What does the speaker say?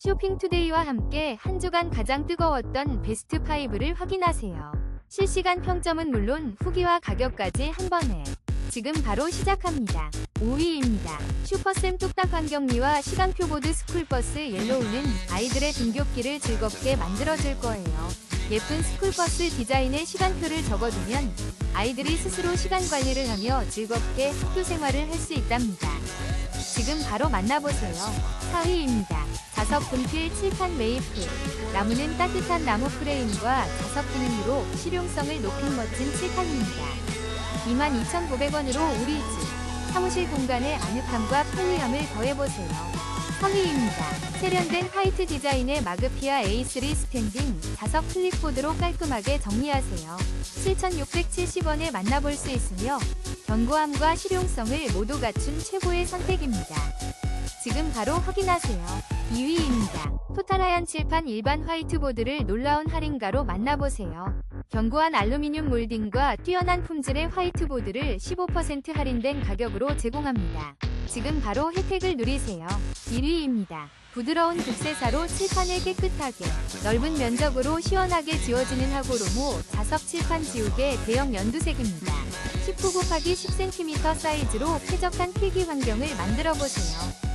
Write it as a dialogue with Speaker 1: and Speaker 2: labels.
Speaker 1: 쇼핑투데이와 함께 한 주간 가장 뜨거웠던 베스트 5를 확인하세요. 실시간 평점은 물론 후기와 가격까지 한 번에. 지금 바로 시작합니다. 5위입니다. 슈퍼쌤 뚝딱 환경미와 시간표 보드 스쿨버스 옐로우는 아이들의 등굣길을 즐겁게 만들어줄 거예요. 예쁜 스쿨버스 디자인에 시간표를 적어두면 아이들이 스스로 시간 관리를 하며 즐겁게 학교 생활을 할 수 있답니다. 지금 바로 만나보세요. 4위입니다. 자석 분필 칠판 메이플. 나무는 따뜻한 나무 프레임과 자석 기능으로 실용성을 높인 멋진 칠판입니다. 22,900원으로 우리 집 사무실 공간의 아늑함과 편리함을 더해보세요. 3위입니다. 세련된 화이트 디자인의 마그피아 A3 스탠딩 자석 클립보드로 깔끔하게 정리하세요. 7,670원에 만나볼 수 있으며 견고함과 실용성을 모두 갖춘 최고의 선택입니다. 지금 바로 확인하세요. 2위입니다. 토탈하얀 칠판 일반 화이트보드를 놀라운 할인가로 만나보세요. 견고한 알루미늄 몰딩과 뛰어난 품질의 화이트보드를 15% 할인된 가격으로 제공합니다. 지금 바로 혜택을 누리세요. 1위입니다. 부드러운 극세사로 칠판을 깨끗하게 넓은 면적으로 시원하게 지워지는 하고로모 자석 칠판 지우개 대형 연두색입니다. 19 곱하기 10cm 사이즈로 쾌적한 필기 환경을 만들어 보세요.